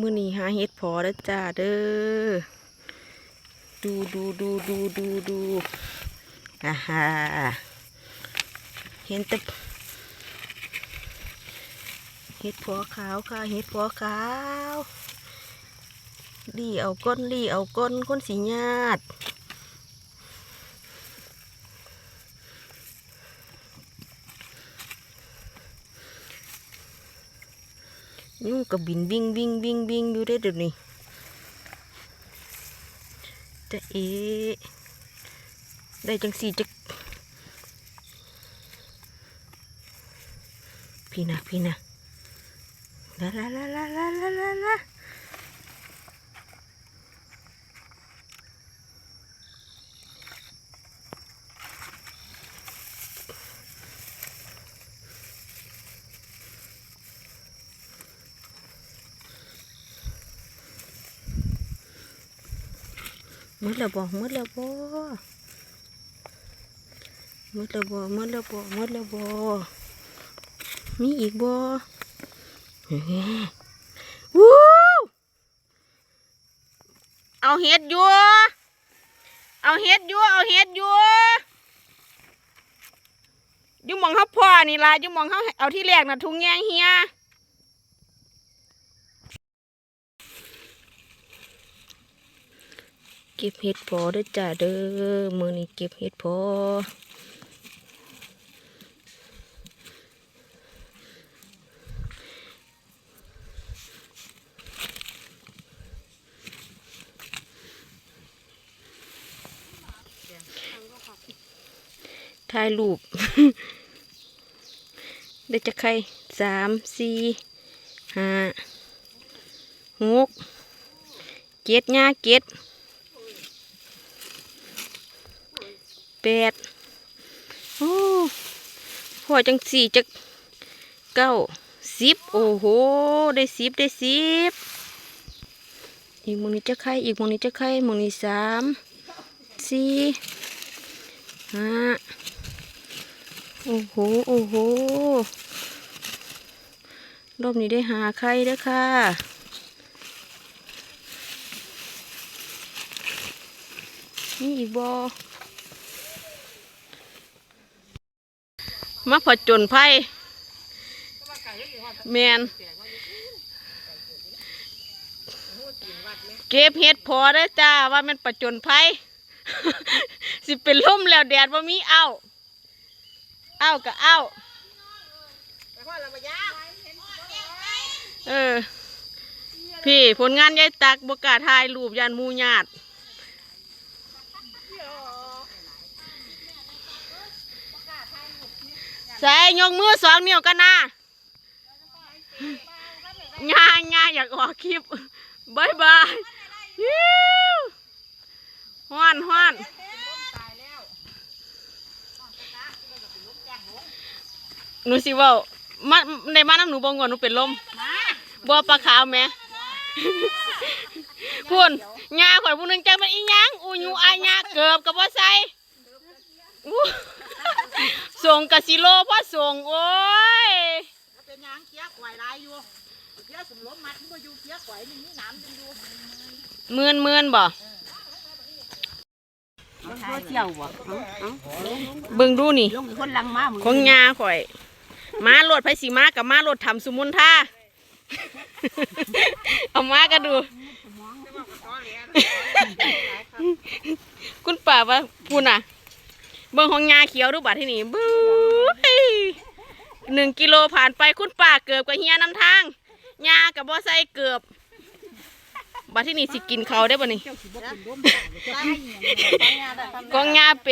มือนี้หาเฮ็ดพอแล้วจ้าเด้อ ดูดูดูดูดูดูอ่าฮะเห็นแต่เฮ็ดพอขาวค่ะเฮ็ดพอขาวดีเอาก้นดีเอาก้นคนสีญาติ ยุ่งกับบินวิ่งวิ่งวิ่งวิ่งอยู่ได้อเดี๋ยวนี้ จะเอได้จังสีจะพี่นะพี่นะลาลาลาลาลาลา มืดแล้วบ่มืดแล้วบ่มืดแล้วบ่มืดแล้วบ่มืดแล้วบ่มีอีกบ่เฮ้ยวู้เอาเห็ดอยู่เอาเห็ดอยู่เอาเห็ดอยู่ยุ่มองเขาพ่อนี่ล่ะยุ่มองเขาเอาที่แรกน่ะทุงแยงเฮีย เก็บเห็ดพอเด้อจ้าเด้อมือนี้เก็บเห็ดพอถ่ายรูปได้จะใครสามสี่ห้าหกเจ็ดหญ้าเจ็ด แปดโอ้พอจังสี่จักเก้าสิบโอ้โห ได้สิบได้สิบอีกมงนี้จะไข่อีกมงนี้จะไข่มงนี้สามสี่ห้าโอ้โห โอ้โห รอบนี้ได้หาไข่เด้อค่ะนี่อีกบอ มาผจญภัยแมนเก็บเห็ดพอได้จ้าว่ามันประจนภัยสิเป็นลมแล้วแดดว่ามีเอาเอาก็เอาเออ พี่ผลงานยายตักบกาถ่ายรูปยันมูญาติ ส่ยกมือสองนิ้วกันนะง่ายง่ายอยากออกคลิปบายบายฮิวฮ้อนฮ้อนหนูสิว่ามาในมาน้ำหนูบงก่อนหนูเป็นลมบัวปลาขาวแหม่พูนงาข่อยผู้นึงจังมันอีหยังอูยูอายาเกือบกับว่าใส่ ส่งกะสิโลพ่อส่งโอ้ยเป็นหยังเคี้ยไข่ลายอยู่เคี้ยสมรสมัดมันบ่อยู่เคี้ยไข่นี่มีน้ำจังอยู่หมื่นหมื่นบ่มันเที่ยวบ่เบิ่งดูนี่ลงคนลังมามึงของยาข่อยมาโลดไผสิมากับมาโลดทำสมุนท่าเอามากันดู คุณป่าว่าพูน่ะ เบิ่งของยาเขียวดูบัดที่นี่บู๊ย หนึ่งกิโลผ่านไปคุณป่าเกือบกับเฮียนำทางยากับบ่ใส่เกือบบัดที่นี่สิกินเขาวได้บ่นี่ตายเหี้ยกองยาเป